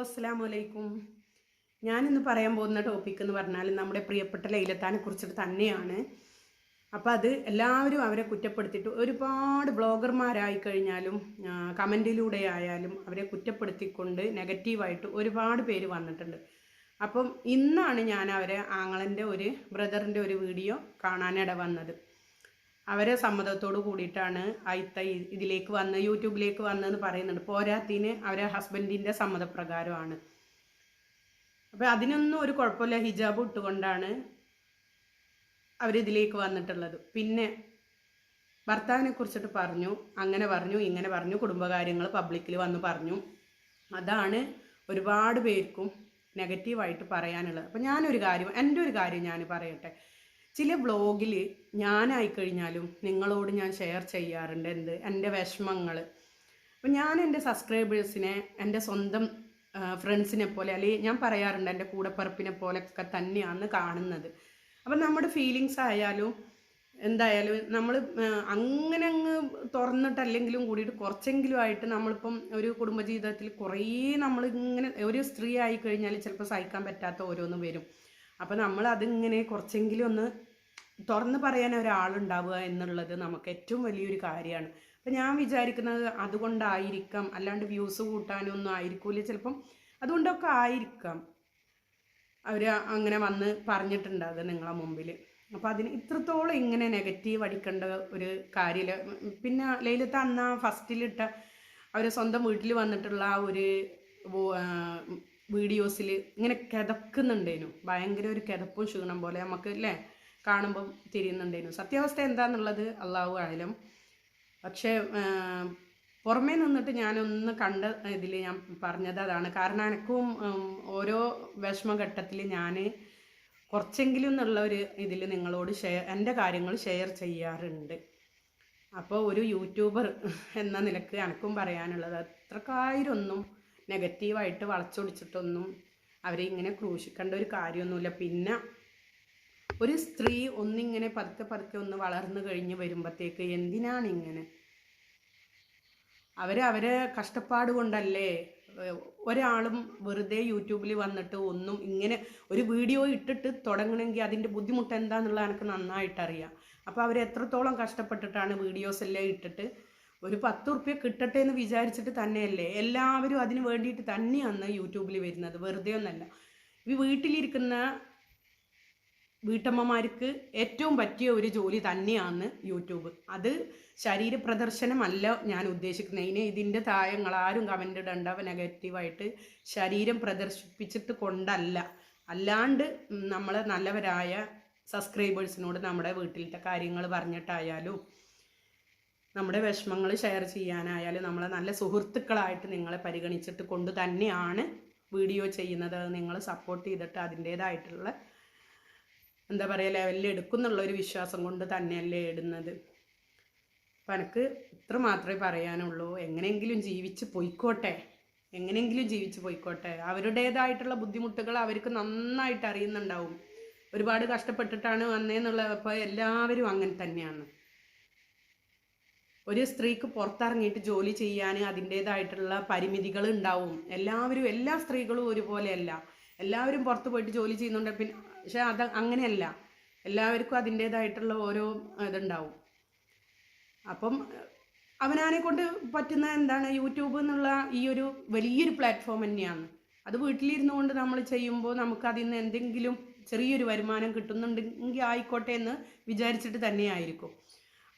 അസ്സാം വലൈക്കും ഞാനിന്ന് പറയാൻ പോകുന്ന ടോപ്പിക് എന്ന് പറഞ്ഞാൽ നമ്മുടെ പ്രിയപ്പെട്ട ലൈലത്താനെ കുറിച്ചിട്ട് തന്നെയാണ്. അപ്പോൾ അത് എല്ലാവരും അവരെ കുറ്റപ്പെടുത്തിയിട്ട് ഒരുപാട് ബ്ലോഗർമാരായി കഴിഞ്ഞാലും കമന്റിലൂടെ ആയാലും അവരെ കുറ്റപ്പെടുത്തിക്കൊണ്ട് നെഗറ്റീവായിട്ട് ഒരുപാട് പേര് വന്നിട്ടുണ്ട്. അപ്പം ഇന്നാണ് ഞാൻ അവരെ ആങ്ങളന്റെ ഒരു ബ്രദറിന്റെ ഒരു വീഡിയോ കാണാനിട വന്നത്. അവരെ സമ്മതത്തോട് കൂടിയിട്ടാണ് അയിത്ത ഇതിലേക്ക് വന്ന് യൂട്യൂബിലേക്ക് വന്നതെന്ന് പറയുന്നുണ്ട്. പോരാത്തിന് അവരെ ഹസ്ബൻഡിന്റെ സമ്മതപ്രകാരമാണ്. അപ്പോൾ അതിനൊന്നും ഒരു കുഴപ്പമില്ല. ഹിജാബ് ഇട്ടുകൊണ്ടാണ് അവരിതിലേക്ക് വന്നിട്ടുള്ളത്. പിന്നെ ഭർത്താവിനെ കുറിച്ചിട്ട് പറഞ്ഞു അങ്ങനെ പറഞ്ഞു ഇങ്ങനെ പറഞ്ഞു കുടുംബകാര്യങ്ങൾ പബ്ലിക്കിൽ വന്ന് പറഞ്ഞു. അതാണ് ഒരുപാട് പേർക്കും നെഗറ്റീവായിട്ട് പറയാനുള്ളത്. അപ്പം ഞാനൊരു കാര്യം എന്റെ ഒരു കാര്യം ഞാൻ പറയട്ടെ. ചില വ്ളോഗിൽ ഞാനായി കഴിഞ്ഞാലും നിങ്ങളോട് ഞാൻ ഷെയർ ചെയ്യാറുണ്ട് എന്ത്? എന്റെ വിഷമങ്ങൾ അപ്പം ഞാൻ എന്റെ സബ്സ്ക്രൈബേഴ്സിനെ എന്റെ സ്വന്തം ഫ്രണ്ട്സിനെ പോലെ അല്ലെങ്കിൽ ഞാൻ പറയാറുണ്ട് എന്റെ കൂടപ്പറപ്പിനെ പോലെയൊക്കെ തന്നെയാണ് കാണുന്നത്. അപ്പം നമ്മുടെ ഫീലിങ്സ് ആയാലും എന്തായാലും നമ്മൾ അങ്ങനെ അങ്ങ് തുറന്നിട്ടല്ലെങ്കിലും കൂടിയിട്ട് കുറച്ചെങ്കിലും ആയിട്ട് നമ്മളിപ്പം ഒരു കുടുംബജീവിതത്തിൽ കുറേ നമ്മൾ ഇങ്ങനെ ഒരു സ്ത്രീ ആയി കഴിഞ്ഞാൽ ചിലപ്പോൾ സഹിക്കാൻ പറ്റാത്ത ഓരോന്ന് വരും. അപ്പോൾ നമ്മൾ അതിങ്ങനെ കുറച്ചെങ്കിലും ഒന്ന് തുറന്ന് പറയാൻ ഒരാളുണ്ടാവുക എന്നുള്ളത് നമുക്ക് ഏറ്റവും വലിയൊരു കാര്യമാണ്. അപ്പം ഞാൻ വിചാരിക്കുന്നത് അതുകൊണ്ടായിരിക്കാം. അല്ലാണ്ട് വ്യൂസ് കൂട്ടാനൊന്നും ആയിരിക്കൂല. ചിലപ്പം അതുകൊണ്ടൊക്കെ ആയിരിക്കാം. അവർ അങ്ങനെ വന്ന് പറഞ്ഞിട്ടുണ്ടാകുക നിങ്ങളെ മുമ്പിൽ അപ്പോൾ അതിന് ഇത്രത്തോളം ഇങ്ങനെ നെഗറ്റീവ് അടിക്കേണ്ട ഒരു കാര്യമില്ല. പിന്നെ ലൈലത്ത് അന്ന് ആ ഫസ്റ്റിലിട്ട അവർ സ്വന്തം വീട്ടിൽ വന്നിട്ടുള്ള ആ ഒരു വീഡിയോസിൽ ഇങ്ങനെ കിതക്കുന്നുണ്ടേനു. ഭയങ്കര ഒരു കിതപ്പും ക്ഷീണം പോലെ. നമുക്ക് അല്ലേ കാണുമ്പം തിരിയുന്നുണ്ടായിരുന്നു. സത്യാവസ്ഥ എന്താണെന്നുള്ളത് അള്ളാഹു ആയാലും. പക്ഷേ പുറമേ നിന്നിട്ട് ഞാനൊന്ന് കണ്ട ഇതിൽ ഞാൻ പറഞ്ഞത് അതാണ്. കാരണം എനിക്കും ഓരോ വിഷമഘട്ടത്തിൽ ഞാൻ കുറച്ചെങ്കിലും എന്നുള്ള ഒരു ഇതിൽ നിങ്ങളോട് ഷെയർ എന്റെ കാര്യങ്ങൾ ഷെയർ ചെയ്യാറുണ്ട്. അപ്പോൾ ഒരു യൂട്യൂബർ എന്ന നിലയ്ക്ക് എനിക്കും പറയാനുള്ളത് അത്രക്കായിരൊന്നും നെഗറ്റീവായിട്ട് വളച്ചൊടിച്ചിട്ടൊന്നും അവരെ ഇങ്ങനെ ക്രൂശിക്കേണ്ട ഒരു കാര്യമൊന്നുമില്ല. പിന്നെ ഒരു സ്ത്രീ ഒന്നിങ്ങനെ പതുക്കെ പതുക്കെ ഒന്ന് വളർന്നു കഴിഞ്ഞ് വരുമ്പോഴത്തേക്ക് എന്തിനാണ് ഇങ്ങനെ അവരെ അവരെ കഷ്ടപ്പാട് കൊണ്ടല്ലേ? ഒരാളും വെറുതെ യൂട്യൂബിൽ വന്നിട്ട് ഒന്നും ഇങ്ങനെ ഒരു വീഡിയോ ഇട്ടിട്ട് തുടങ്ങണമെങ്കിൽ അതിന്റെ ബുദ്ധിമുട്ട് എന്താണെന്നുള്ളത് എനിക്ക് നന്നായിട്ട് അറിയാം അപ്പോൾ അവർ എത്രത്തോളം കഷ്ടപ്പെട്ടിട്ടാണ് വീഡിയോസ് എല്ലാം ഇട്ടിട്ട് ഒരു പത്ത് ഉറുപ്പ്യ കിട്ടട്ടെ എന്ന് വിചാരിച്ചിട്ട് തന്നെയല്ലേ? എല്ലാവരും അതിന് വേണ്ടിയിട്ട് തന്നെയാണ് യൂട്യൂബിൽ വരുന്നത്. വെറുതെ ഒന്നല്ല. ഈ വീട്ടിലിരിക്കുന്ന വീട്ടമ്മമാർക്ക് ഏറ്റവും പറ്റിയ ഒരു ജോലി തന്നെയാണ് യൂട്യൂബ്. അത് ശരീര പ്രദർശനമല്ല ഞാൻ ഉദ്ദേശിക്കുന്നത്. ഇനി ഇതിന്റെ താഴങ്ങൾ ആരും കമന്റ് ഇടണ്ട. നെഗറ്റീവായിട്ട് ശരീരം പ്രദർശിപ്പിച്ചിട്ട് കൊണ്ടല്ല. അല്ലാണ്ട് നമ്മൾ നല്ലവരായ സബ്സ്ക്രൈബേഴ്സിനോട് നമ്മുടെ വീട്ടിലത്തെ കാര്യങ്ങൾ പറഞ്ഞിട്ടായാലും നമ്മുടെ വിഷമങ്ങൾ ഷെയർ ചെയ്യാനായാലും നമ്മളെ നല്ല സുഹൃത്തുക്കളായിട്ട് നിങ്ങളെ പരിഗണിച്ചിട്ട് കൊണ്ട് തന്നെയാണ് വീഡിയോ ചെയ്യുന്നത്. നിങ്ങൾ സപ്പോർട്ട് ചെയ്തിട്ട് അതിന്റേതായിട്ടുള്ള എന്താ പറയുക ലെവലിൽ എടുക്കുന്നുള്ള ഒരു വിശ്വാസം കൊണ്ട് തന്നെയല്ലേ ഇടുന്നത്. അപ്പം എനിക്ക് ഇത്ര മാത്രമേ പറയാനുള്ളൂ. എങ്ങനെയെങ്കിലും ജീവിച്ച് പൊയ്ക്കോട്ടെ. എങ്ങനെയെങ്കിലും ജീവിച്ച് പൊയ്ക്കോട്ടെ. അവരുടേതായിട്ടുള്ള ബുദ്ധിമുട്ടുകൾ അവർക്ക് നന്നായിട്ട് അറിയുന്നുണ്ടാവും. ഒരുപാട് കഷ്ടപ്പെട്ടിട്ടാണ് വന്നതെന്നുള്ള അപ്പോൾ എല്ലാവരും അങ്ങനെ തന്നെയാണ്. ഒരു സ്ത്രീക്ക് പുറത്തിറങ്ങിയിട്ട് ജോലി ചെയ്യാൻ അതിന്റേതായിട്ടുള്ള പരിമിതികൾ ഉണ്ടാവും. എല്ലാവരും എല്ലാ സ്ത്രീകളും ഒരുപോലെയല്ല. എല്ലാവരും പുറത്ത് പോയിട്ട് ജോലി ചെയ്യുന്നുണ്ട്. പിന്നെ പക്ഷെ അത് അങ്ങനെയല്ല. എല്ലാവർക്കും അതിന്റേതായിട്ടുള്ള ഓരോ ഇതുണ്ടാവും. അപ്പം അവനാനെ കൊണ്ട് പറ്റുന്ന എന്താണ്? യൂട്യൂബ് എന്നുള്ള ഈ ഒരു വലിയൊരു പ്ലാറ്റ്ഫോം തന്നെയാണ്. അത് വീട്ടിലിരുന്നു കൊണ്ട് നമ്മൾ ചെയ്യുമ്പോൾ നമുക്ക് അതിൽ നിന്ന് എന്തെങ്കിലും ചെറിയൊരു വരുമാനം കിട്ടുന്നുണ്ടെങ്കിൽ ആയിക്കോട്ടെ എന്ന് വിചാരിച്ചിട്ട് തന്നെയായിരിക്കും.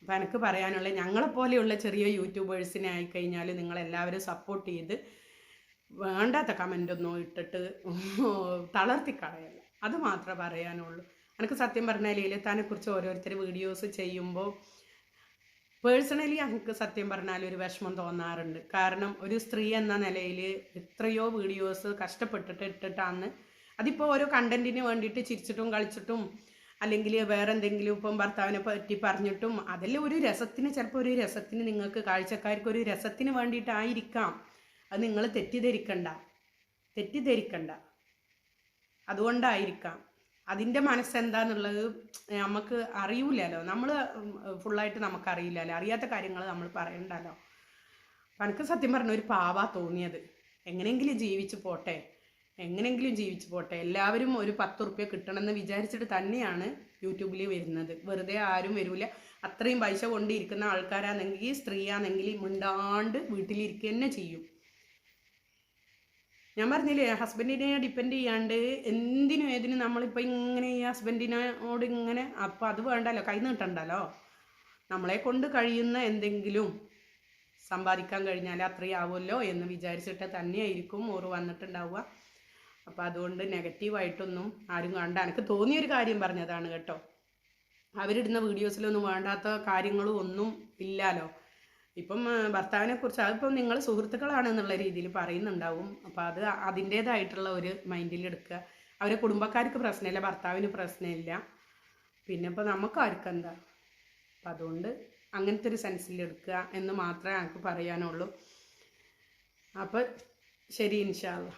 അപ്പോൾ എനിക്ക് പറയാനുള്ള ഞങ്ങളെപ്പോലെയുള്ള ചെറിയ യൂട്യൂബേഴ്സിനെ ആയിക്കഴിഞ്ഞാൽ നിങ്ങളെല്ലാവരും സപ്പോർട്ട് ചെയ്ത് വേണ്ടാത്ത കമന്റൊന്നും ഇട്ടിട്ട് തളർത്തി കളയല്ല അത് മാത്രമേ പറയാനുള്ളൂ. എനിക്ക് സത്യം പറഞ്ഞാൽ ലീലത്താനെ കുറിച്ച് ഓരോരുത്തർ വീഡിയോസ് ചെയ്യുമ്പോൾ പേഴ്സണലി എനിക്ക് സത്യം പറഞ്ഞാൽ ഒരു വിഷമം തോന്നാറുണ്ട്. കാരണം ഒരു സ്ത്രീ എന്ന നിലയിൽ എത്രയോ വീഡിയോസ് കഷ്ടപ്പെട്ടിട്ട് ഇട്ടിട്ടാണ് അതിപ്പോൾ ഓരോ കണ്ടന്റിന് വേണ്ടിയിട്ട് ചിരിച്ചിട്ടും കളിച്ചിട്ടും അല്ലെങ്കിൽ വേറെ എന്തെങ്കിലും ഇപ്പം ഭർത്താവിനെ പറ്റി പറഞ്ഞിട്ടും അതെല്ലാം ഒരു രസത്തിന് ചിലപ്പോൾ ഒരു രസത്തിന് നിങ്ങൾക്ക് കാഴ്ചക്കാർക്ക് ഒരു രസത്തിന് വേണ്ടിയിട്ടായിരിക്കാം. അത് നിങ്ങൾ തെറ്റിദ്ധരിക്കണ്ട. തെറ്റിദ്ധരിക്കണ്ട. അതുകൊണ്ടായിരിക്കാം. അതിന്റെ മനസ്സെന്താന്നുള്ളത് നമുക്ക് അറിയൂലല്ലോ. നമ്മൾ ഫുള്ളായിട്ട് നമുക്കറിയില്ലല്ലോ. അറിയാത്ത കാര്യങ്ങൾ നമ്മൾ പറയണ്ടല്ലോ. എനിക്ക് സത്യം പറഞ്ഞ ഒരു പാവാ തോന്നിയത്. എങ്ങനെയെങ്കിലും ജീവിച്ചു പോട്ടെ. എങ്ങനെയെങ്കിലും ജീവിച്ചു പോട്ടെ. എല്ലാവരും ഒരു പത്ത് റുപ്യ കിട്ടണമെന്ന് വിചാരിച്ചിട്ട് തന്നെയാണ് യൂട്യൂബിൽ വരുന്നത്. വെറുതെ ആരും വരില്ല അത്രയും പൈസ കൊണ്ടിരിക്കുന്ന ആൾക്കാരാണെങ്കിൽ സ്ത്രീയാണെങ്കിൽ മിണ്ടാണ്ട് വീട്ടിലിരിക്കുക തന്നെ ചെയ്യും. ഞാൻ പറഞ്ഞില്ലേ ഹസ്ബൻഡിനെ ഡിപ്പെൻഡ് ചെയ്യാണ്ട് എന്തിനും ഏതിനും നമ്മളിപ്പോൾ ഇങ്ങനെ ഈ ഹസ്ബൻഡിനോട് ഇങ്ങനെ അപ്പോൾ അത് വേണ്ടല്ലോ കൈ നീട്ടണ്ടല്ലോ. നമ്മളെ കൊണ്ട് കഴിയുന്ന എന്തെങ്കിലും സമ്പാദിക്കാൻ കഴിഞ്ഞാൽ അത്രയും ആവുമല്ലോ എന്ന് വിചാരിച്ചിട്ട് തന്നെയായിരിക്കും ഓറ് വന്നിട്ടുണ്ടാവുക. അപ്പോൾ അതുകൊണ്ട് നെഗറ്റീവായിട്ടൊന്നും ആരും കണ്ട എനിക്ക് തോന്നിയൊരു കാര്യം പറഞ്ഞതാണ് കേട്ടോ. അവരിടുന്ന വീഡിയോസിലൊന്നും വേണ്ടാത്ത കാര്യങ്ങളും ഒന്നും ഇല്ലാലോ. ഇപ്പം ഭർത്താവിനെ കുറിച്ച് അതിപ്പം നിങ്ങൾ സുഹൃത്തുക്കളാണെന്നുള്ള രീതിയിൽ പറയുന്നുണ്ടാവും. അപ്പോൾ അത് അതിന്റേതായിട്ടുള്ള ഒരു മൈൻഡിൽ എടുക്കുക. അവരെ കുടുംബക്കാർക്ക് പ്രശ്നമില്ല ഭർത്താവിന് പ്രശ്നമില്ല. പിന്നെ ഇപ്പോൾ നമുക്ക് ആർക്കെന്താ അപ്പം അതുകൊണ്ട് അങ്ങനത്തെ ഒരു സെൻസിൽ എടുക്കുക എന്ന് മാത്രമേ എനിക്ക് പറയാനുള്ളൂ. അപ്പോൾ ശരി ഇൻഷാല്ല